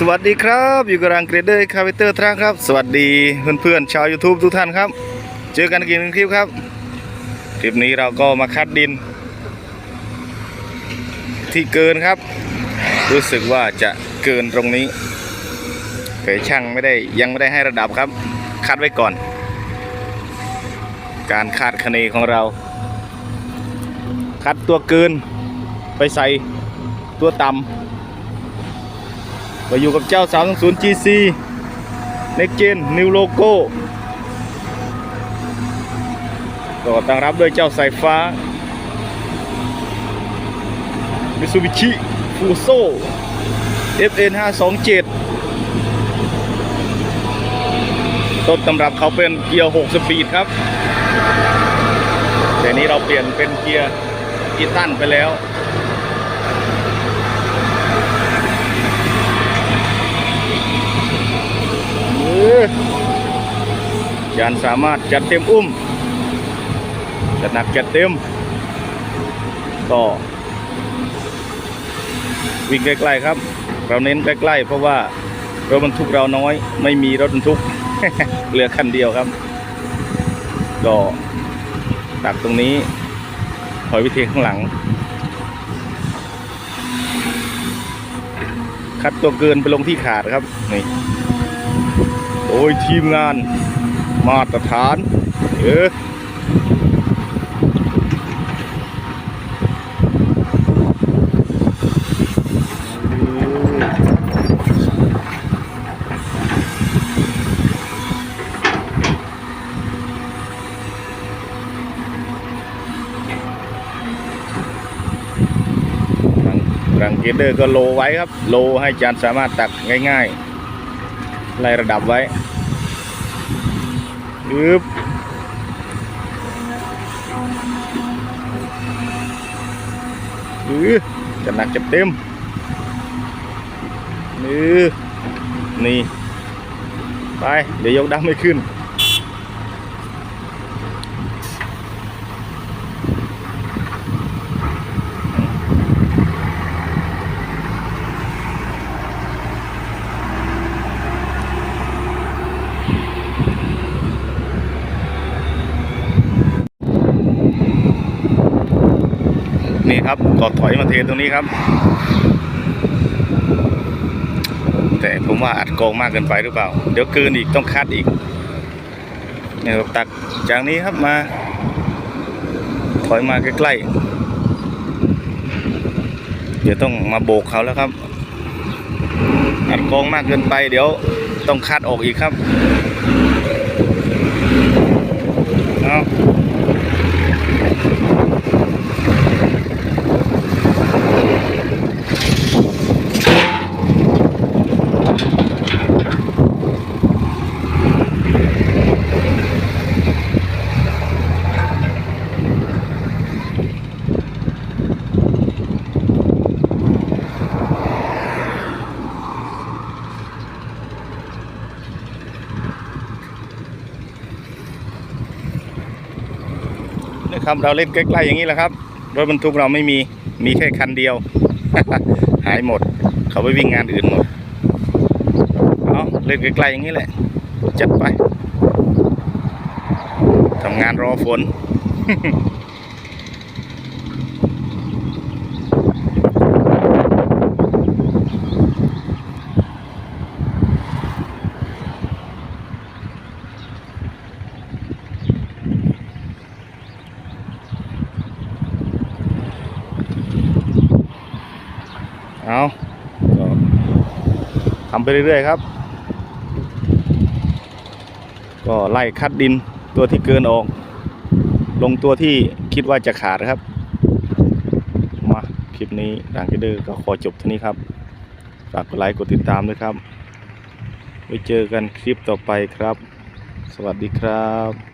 สวัสดีครับ อยู่กับรังเกรดเดอร์คาเวเตอร์ทรัคครับ สวัสดีเพื่อนๆชาว YouTube ทุกท่านครับ เจอกันอีกหนึ่งคลิปครับ คลิปนี้เราก็มาคัดดิน ที่เกินครับ รู้สึกว่าจะเกินตรงนี้แต่ช่างไม่ได้ยังไม่ได้ให้ระดับครับ คัดไว้ก่อน การคาดคะเนของเรา คัดตัวเกินไปใส่ตัวต่ำ เราอยู่กับเจ้า 320 GC Next Gen New Logo ก็ตั้งรับด้วยเจ้าสายฟ้า Mitsubishi Fuso FN 527ต้นตำรับเขาเป็นเกียร์ 6 สปีดครับ แต่นี้เราเปลี่ยนเป็นเกียร์อีตันไปแล้ว อยานสามารถจัดเต็มอุ้ม จัดหนักจัดเต็ม ก็วิ่งใกล้ๆครับ เราเน้นใกล้ๆเพราะว่ารถบรรทุกเราน้อย ไม่มีรถบรรทุกเหลือคันเดียวครับก็ตักตรงนี้ถอยวิธีข้างหลัง คัดตัวเกินไปลงที่ขาดครับนี่โดยทีมงาน มาตรฐานเออรังเกเดอร์ก็โลไว้ครับ โลให้จานสามารถตักง่ายๆ ไล่ระดับไว้ ยึบอือจะหนักจะเต็ม นือนี่ไปเดี๋ยวยกดั้มไม่ขึ้นนี่ครับก็ถอยมาเทตรงนี้ครับ แต่ผมว่าอัดโกงมากเกินไปหรือเปล่า เดี๋ยวเกินอีกต้องคัดอีกเนี่ยตักจากนี้ครับมา ถอยมาใกล้ๆ เดี๋ยวต้องมาโบกเขาแล้วครับ อัดโกงมากเกินไป เดี๋ยวต้องคัดออกอีกครับเอา นะครับเราเล่นใกล้ๆอย่างนี้แหละครับรถบรรทุกเราไม่มีมีแค่คันเดียว หายหมด เขาไปวิ่งงานอื่นหมดเอาเล่นใกล้ๆอย่างนี้แหละจัดไปทำงานรอฝน เอาทำไปเรื่อยๆครับ ก็ไล่คัดดินตัวที่เกินออก ลงตัวที่คิดว่าจะขาดครับ มาคลิปนี้ดังกระดือก็ขอจบเท่านี้ครับ ฝากกดไลค์กดติดตามด้วยครับ ไว้เจอกันคลิปต่อไปครับ สวัสดีครับ